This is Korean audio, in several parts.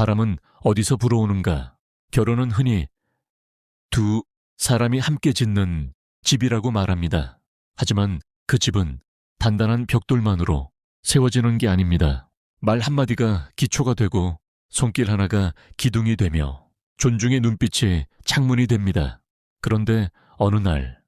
바람은 어디서 불어오는가? 결혼은 흔히 두 사람이 함께 짓는 집이라고 말합니다. 하지만 그 집은 단단한 벽돌만으로 세워지는 게 아닙니다. 말 한마디가 기초가 되고 손길 하나가 기둥이 되며 존중의 눈빛이 창문이 됩니다. 그런데 어느 날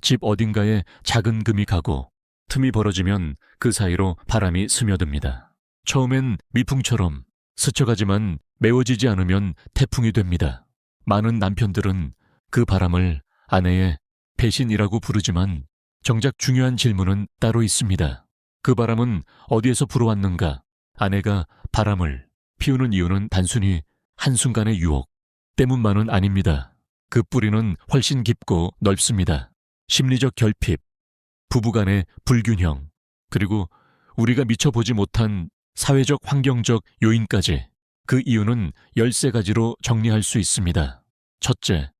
집 어딘가에 작은 금이 가고 틈이 벌어지면 그 사이로 바람이 스며듭니다. 처음엔 미풍처럼 스쳐가지만 메워지지 않으면 태풍이 됩니다. 많은 남편들은 그 바람을 아내의 배신이라고 부르지만 정작 중요한 질문은 따로 있습니다. 그 바람은 어디에서 불어왔는가? 아내가 바람을 피우는 이유는 단순히 한순간의 유혹 때문만은 아닙니다. 그 뿌리는 훨씬 깊고 넓습니다. 심리적 결핍, 부부간의 불균형, 그리고 우리가 미처 보지 못한 사회적 환경적 요인까지 그 이유는 13가지로 정리할 수 있습니다. 첫째,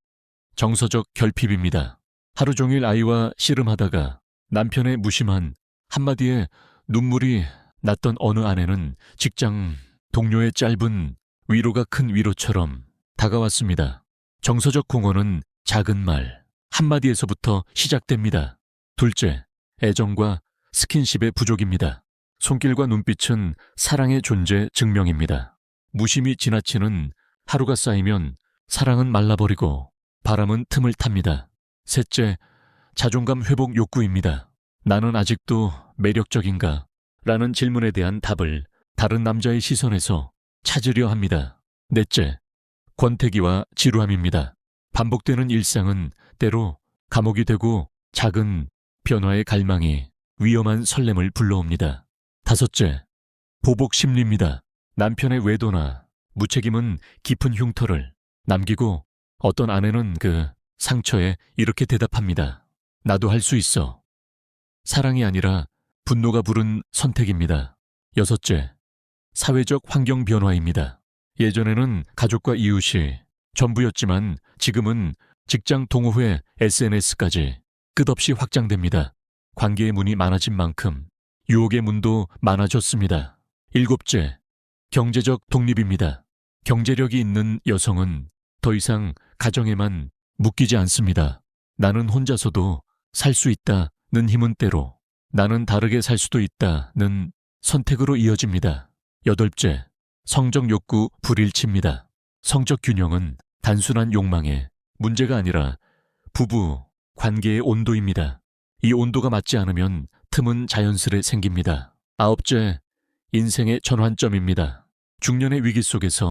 정서적 결핍입니다. 하루 종일 아이와 씨름하다가 남편의 무심한 한마디에 눈물이 났던 어느 아내는 직장 동료의 짧은 위로가 큰 위로처럼 다가왔습니다. 정서적 공허는 작은 말, 한마디에서부터 시작됩니다. 둘째, 애정과 스킨십의 부족입니다. 손길과 눈빛은 사랑의 존재 증명입니다. 무심히 지나치는 하루가 쌓이면 사랑은 말라버리고 바람은 틈을 탑니다. 셋째, 자존감 회복 욕구입니다. 나는 아직도 매력적인가? 라는 질문에 대한 답을 다른 남자의 시선에서 찾으려 합니다. 넷째, 권태기와 지루함입니다. 반복되는 일상은 때로 감옥이 되고 작은 변화의 갈망이 위험한 설렘을 불러옵니다. 다섯째, 보복 심리입니다. 남편의 외도나 무책임은 깊은 흉터를 남기고 어떤 아내는 그 상처에 이렇게 대답합니다. 나도 할 수 있어. 사랑이 아니라 분노가 부른 선택입니다. 여섯째, 사회적 환경 변화입니다. 예전에는 가족과 이웃이 전부였지만 지금은 직장 동호회, SNS까지 끝없이 확장됩니다. 관계의 문이 많아진 만큼 유혹의 문도 많아졌습니다. 일곱째, 경제적 독립입니다. 경제력이 있는 여성은 더 이상 가정에만 묶이지 않습니다. 나는 혼자서도 살 수 있다는 힘은 때로 나는 다르게 살 수도 있다는 선택으로 이어집니다. 여덟째, 성적 욕구 불일치입니다. 성적 균형은 단순한 욕망의 문제가 아니라 부부 관계의 온도입니다. 이 온도가 맞지 않으면 틈은 자연스레 생깁니다. 아홉째, 인생의 전환점입니다. 중년의 위기 속에서